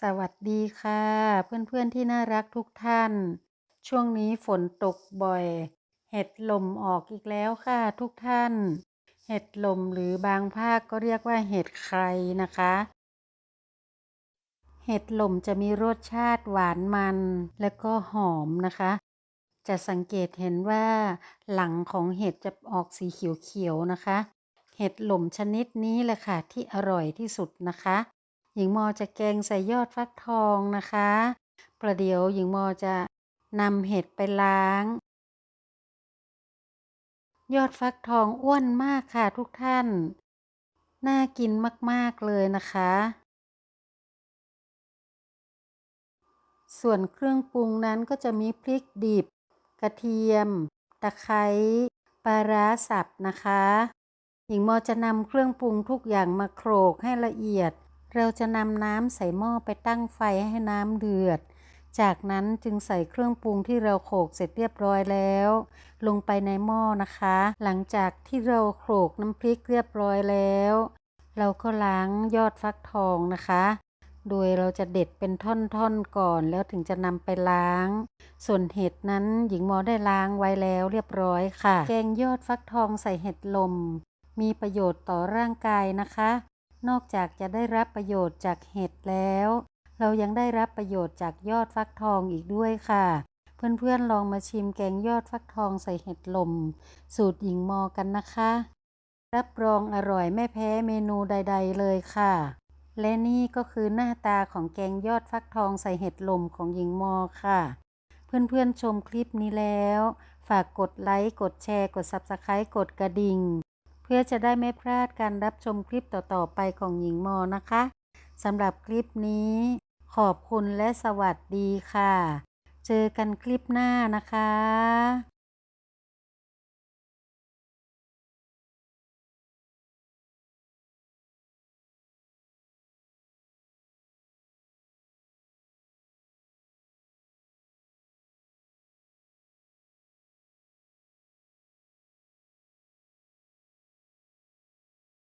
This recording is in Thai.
สวัสดีค่ะ เพื่อนๆที่น่ารักทุกท่าน ช่วงนี้ฝนตกบ่อย เห็ดลมออกอีกแล้วค่ะทุกท่าน เห็ดลมหรือบางภาคก็เรียกว่าเห็ดใครนะคะ เห็ดลมจะมีรสชาติหวานมันและก็หอมนะคะ จะสังเกตเห็นว่าหลังของเห็ดจะออกสีเขียวๆนะคะ เห็ดหล่มชนิดนี้แหละค่ะที่อร่อยที่สุดนะคะ หญิงมอจะแกงใส่ยอดฟักทองนะคะ ประเดี๋ยวหญิงมอจะนำเห็ดไปล้าง ยอดฟักทองอ้วนมากค่ะทุกท่าน น่ากินมากๆเลยนะคะ ส่วนเครื่องปรุงนั้นก็จะมีพริกดิบ กระเทียม ตะไคร้ปลาร้าสับนะคะ หญิงมอจะนำเครื่องปรุงทุกอย่างมาโขลกให้ละเอียด เราจะนำน้ำใส่หม้อไปตั้งไฟให้น้ำเดือด จากนั้นจึงใส่เครื่องปรุงที่เราโขลกเสร็จเรียบร้อยแล้ว ลงไปในหม้อนะคะ หลังจากที่เราโขลกน้ำพริกเรียบร้อยแล้ว เราก็ล้างยอดฟักทองนะคะ โดยเราจะเด็ดเป็นท่อนๆก่อนแล้วถึงจะนำไปล้าง ส่วนเห็ดนั้นหญิงมอได้ล้างไว้แล้วเรียบร้อยค่ะ แกงยอดฟักทองใส่เห็ดลม มีประโยชน์ต่อร่างกายนะคะ นอกจากจะได้รับประโยชน์จากเห็ดแล้ว เรายังได้รับประโยชน์จากยอดฟักทองอีกด้วยค่ะ เพื่อนๆลองมาชิมแกงยอดฟักทองใส่เห็ดลม สูตรหญิงมอกันนะคะ รับรองอร่อยไม่แพ้เมนูใด ๆ เลยค่ะ และนี่ก็คือหน้าตาของแกงยอดฟักทองใส่เห็ดลมของหญิงมอค่ะ เพื่อนๆชมคลิปนี้แล้ว ฝากกดไลค์กดแชร์ กด Subscribe กดกระดิ่ง พื่อจะได้ไม่พลาดการรับชมคลิปต่อๆไปของหญิงมอนะคะสำหรับคลิปนี้ ขอบคุณและสวัสดีค่ะ เจอกันคลิปหน้านะคะ